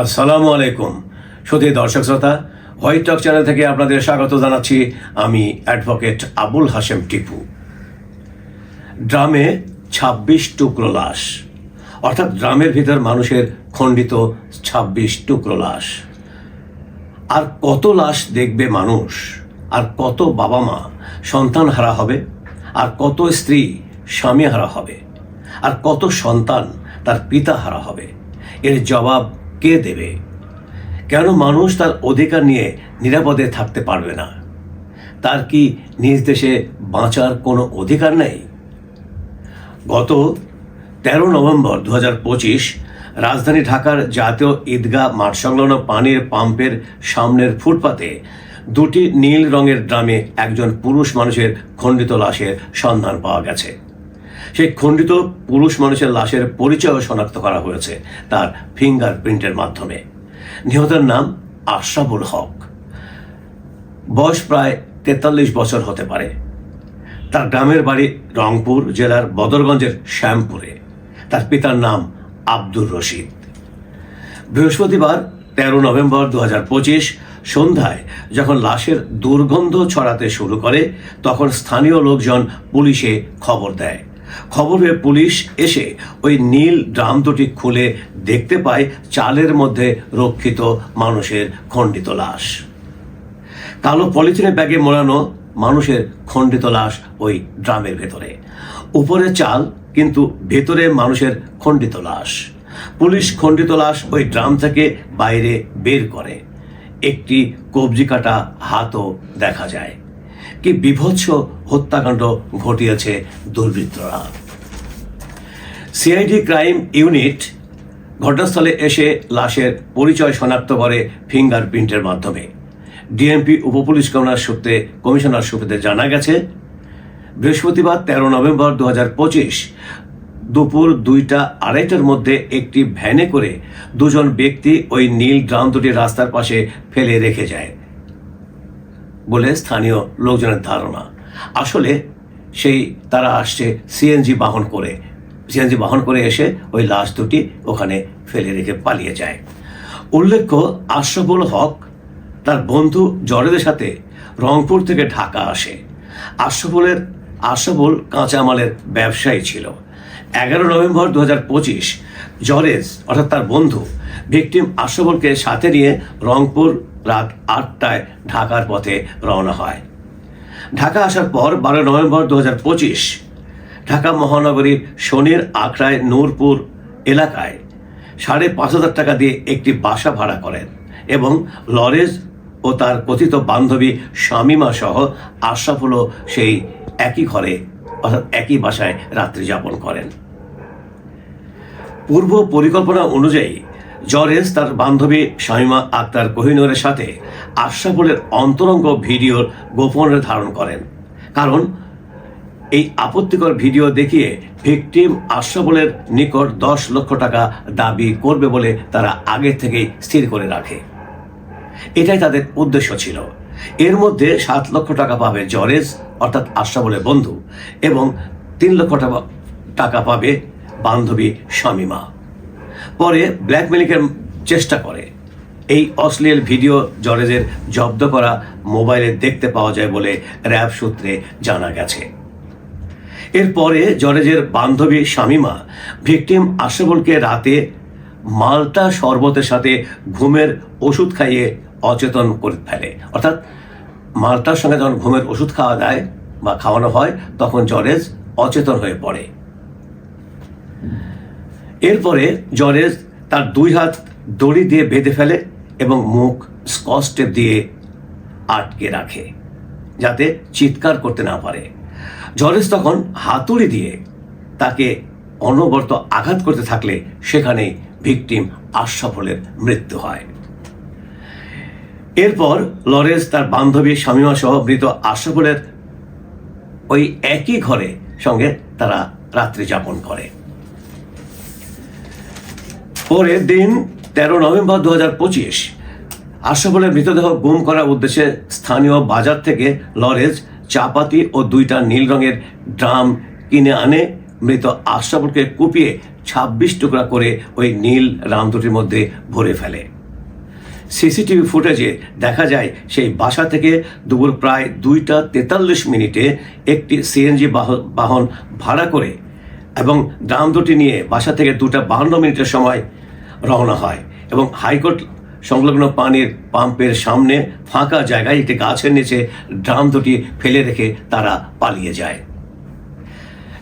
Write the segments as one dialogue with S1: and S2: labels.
S1: আসসালামু আলাইকুম। সতী দর্শক শ্রোতা হোয়াইট টক চ্যানেল থেকে আপনাদের স্বাগত জানাচ্ছি আমি অ্যাডভোকেট আবুল হাশেম টিপু। ড্রামে ২৬ টুকরো লাশ। অর্থাৎ ড্রামের ভিতর মানুষের খণ্ডিত ২৬ টুকরো লাশ। আর কত লাশ দেখবে মানুষ? আর কত বাবা মা সন্তান হারা হবে? আর কত স্ত্রী স্বামী হারা হবে? আর কত সন্তান তার পিতা হারা হবে? এর জবাব কে দেবে? কেন মানুষ তার অধিকার নিয়ে নিরাপদে থাকতে পারবে না? তার কি নিজ দেশে বাঁচার কোনো অধিকার নেই? গত তেরো নভেম্বর দু রাজধানী ঢাকার জাতীয় ঈদগাহ মাঠ সংলগ্ন পানির পাম্পের সামনের ফুটপাতে দুটি নীল রঙের ড্রামে একজন পুরুষ মানুষের খণ্ডিত লাশের সন্ধান পাওয়া গেছে। সেই খণ্ডিত পুরুষ মানুষের লাশের পরিচয়ও শনাক্ত করা হয়েছে তার ফিঙ্গার প্রিন্টের মাধ্যমে। নিহতের নাম আশরাফুল হক। বয়স প্রায় তেতাল্লিশ বছর হতে পারে। তার গ্রামের বাড়ি রংপুর জেলার বদরগঞ্জের শ্যামপুরে। তার পিতার নাম আব্দুর রশিদ। বৃহস্পতিবার তেরো নভেম্বর দু হাজার পঁচিশ সন্ধ্যায় যখন লাশের দুর্গন্ধ ছড়াতে শুরু করে, তখন স্থানীয় লোকজন পুলিশে খবর দেয়। খবর পেয়ে পুলিশ এসে ওই নীল ড্রাম দুটি খুলে দেখতে পায় চালের মধ্যে রক্ষিত মানুষের খণ্ডিত লাশ। কালো পলিথিনের ব্যাগে মোড়ানো মানুষের খণ্ডিত লাশ ওই ড্রামের ভেতরে। উপরে চাল, কিন্তু ভেতরে মানুষের খণ্ডিত লাশ। পুলিশ খণ্ডিত লাশ ওই ড্রাম থেকে বাইরে বের করে। একটি কবজি কাটা হাতও দেখা যায়। কি বিভৎস হত্যাকাণ্ড ঘটিয়েছে দুর্বৃত্তরা। সিআইডি ক্রাইম ইউনিট ঘটনাস্থলে এসে লাশের পরিচয় শনাক্ত করে ফিঙ্গারপ্রিন্টের মাধ্যমে। ডিএমপি উপপুলিশ কমিশনার সূত্রে কমিশনার সূত্রে জানা গেছে, বৃহস্পতিবার তেরো নভেম্বর দু পঁচিশ দুপুর দুইটা আড়াইটার মধ্যে একটি ভ্যানে করে দুজন ব্যক্তি ওই নীল ড্রাম দুটি রাস্তার পাশে ফেলে রেখে যায়। বলে স্থানীয় লোকজনের ধারণা। আসলে সেই তারা আসছে সিএনজি বাহন করে। সিএনজি বাহন করে এসে ওই লাশ দুটি ওখানে ফেলে রেখে পালিয়ে যায়। উল্লেখ্য, আশরাফুল হক তার বন্ধু জরেদের সাথে রংপুর থেকে ঢাকা আসে। আশরাফুলের, আশরাফুল কাঁচামালের ব্যবসায়ী ছিল। এগারো নভেম্বর দু হাজার পঁচিশ, জরেজ, অর্থাৎ তার বন্ধু, ভিকটিম আশরাফুলকে সাথে নিয়ে রংপুর রাত আটটায় ঢাকার পথে রওনা হয়। ঢাকা আসার পর বারো নভেম্বর দু হাজার পঁচিশ, ঢাকা মহানগরীর শনির আখড়ায় নূরপুর এলাকায় সাড়ে পাঁচ হাজার টাকা দিয়ে একটি বাসা ভাড়া করেন এবং লরেজ ও তার কথিত বান্ধবী শামিমা সহ আশরাফুলও সেই একই ঘরে অর্থাৎ একই বাসায় রাত্রি যাপন করেন। পূর্ব পরিকল্পনা অনুযায়ী জরেজ তার বান্ধবী শামিমা আক্তার কোহিনুরের সাথে আশরাফুলের অন্তরঙ্গ ভিডিওর গোপনে ধারণ করেন। কারণ, এই আপত্তিকর ভিডিও দেখিয়ে ভিকটিম আশরাফুলের নিকট দশ লক্ষ টাকা দাবি করবে বলে তারা আগে থেকেই স্থির করে রাখে। এটাই তাদের উদ্দেশ্য ছিল। এর মধ্যে সাত লক্ষ টাকা পাবে জরেজ অর্থাৎ আশরাফুলের বন্ধু, এবং তিন লক্ষ টাকা পাবে বান্ধবী শামিমা। পরে ব্ল্যাকমেলিংয়ের চেষ্টা করে। এই অশ্লীল ভিডিও জরেজের জব্দ করা মোবাইলে দেখতে পাওয়া যায় বলে র্যাব সূত্রে জানা গেছে। এরপরে জরেজের বান্ধবী শামিমা ভিকটিম আশরাফুলকে রাতে মালটা শরবতের সাথে ঘুমের ওষুধ খাইয়ে অচেতন করে ফেলে। অর্থাৎ মালটার সঙ্গে যখন ঘুমের ওষুধ খাওয়া দেয় বা খাওয়ানো হয়, তখন জরেজ অচেতন হয়ে পড়ে। এরপরে জরেজ তার দুই হাত দড়ি দিয়ে বেঁধে ফেলে এবং মুখ স্কচ দিয়ে আটকে রাখে, যাতে চিৎকার করতে না পারে। জরেজ তখন হাতুড়ি দিয়ে তাকে অনবরত আঘাত করতে থাকলে সেখানে ভিকটিম আশরাফুলের মৃত্যু হয়। এরপর লরেন্স তার বান্ধবী শামিমা সহ মৃত আশরাফুলের ওই একই ঘরে সঙ্গে তারা রাত্রি যাপন করে। পরের দিন তেরো নভেম্বর দু হাজার পঁচিশ, আশরাফুলের মৃতদেহ গুম করার উদ্দেশ্যে স্থানীয় বাজার থেকে লরেজ চাপাতি ও দুইটা নীল রঙের ড্রাম কিনে আনে, মৃত আশরাফুলকে কুপিয়ে ছাব্বিশ টুকরা করে ওই নীল রাম দুটির মধ্যে ভরে ফেলে। সিসিটিভি ফুটেজে দেখা যায় সেই বাসা থেকে দুপুর প্রায় দুইটা তেতাল্লিশ মিনিটে একটি সিএনজি বাহন ভাড়া করে এবং ড্রাম দুটি নিয়ে বাসা থেকে দুটা বাহান্ন মিনিটের সময় রওনা হয় এবং হাইকোর্ট সংলগ্ন পানির পাম্পের সামনে ফাঁকা জায়গায় একটি গাছের নিচে ড্রাম দুটি ফেলে রেখে তারা পালিয়ে যায়।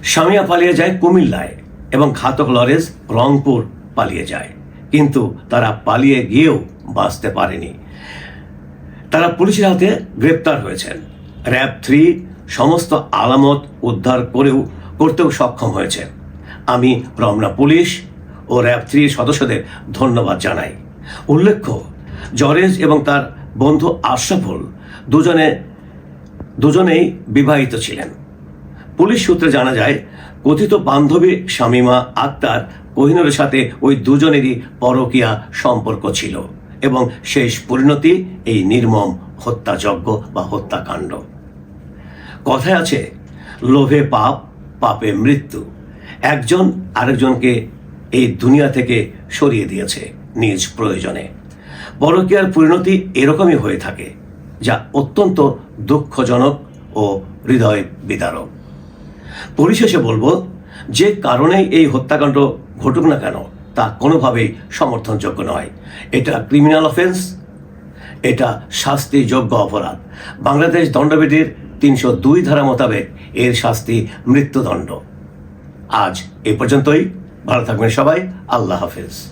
S1: স্বামীয়া পালিয়ে যায় কুমিল্লায় এবং ঘাতক লরেন্স রংপুর পালিয়ে যায়। কিন্তু তারা পালিয়ে গিয়েও বাঁচতে পারেনি। তারা পুলিশের হাতে গ্রেপ্তার হয়েছেন। র্যাব থ্রি সমস্ত আলামত উদ্ধার করেও করতেও সক্ষম হয়েছে। আমি রমনা পুলিশ ও র্যাব থ্রির সদস্যদের ধন্যবাদ জানাই। উল্লেখ্য, জরেজ এবং তার বন্ধু আশরাফুল দুজনে, দুজনেই বিবাহিত ছিলেন। পুলিশ সূত্রে জানা যায়, কথিত বান্ধবী শামীমা আক্তার কোহিনুরের সাথে ওই দুজনেরই পরকীয়া সম্পর্ক ছিল। এবং শেষ পরিণতি এই নির্মম হত্যাযজ্ঞ বা হত্যাকাণ্ড। কথায় আছে, লোভে পাপ, পাপে মৃত্যু। একজন আরেকজনকে এই দুনিয়া থেকে সরিয়ে দিয়েছে নিজ প্রয়োজনে। পরকীয়ার পরিণতি এরকমই হয়ে থাকে, যা অত্যন্ত দুঃখজনক ও হৃদয় বিদারক পরিশেষে বলব, যে কারণেই এই হত্যাকাণ্ড ঘটুক না কেন তা কোনোভাবেই সমর্থনযোগ্য নয়। এটা ক্রিমিনাল অফেন্স এটা শাস্তিযোগ্য অপরাধ। বাংলাদেশ দণ্ডবিধির তিনশো দুই ধারা মোতাবেক এর শাস্তি মৃত্যুদণ্ড। আজ এ পর্যন্তই। ভালো থাকবেন সবাই। আল্লাহ হাফেজ।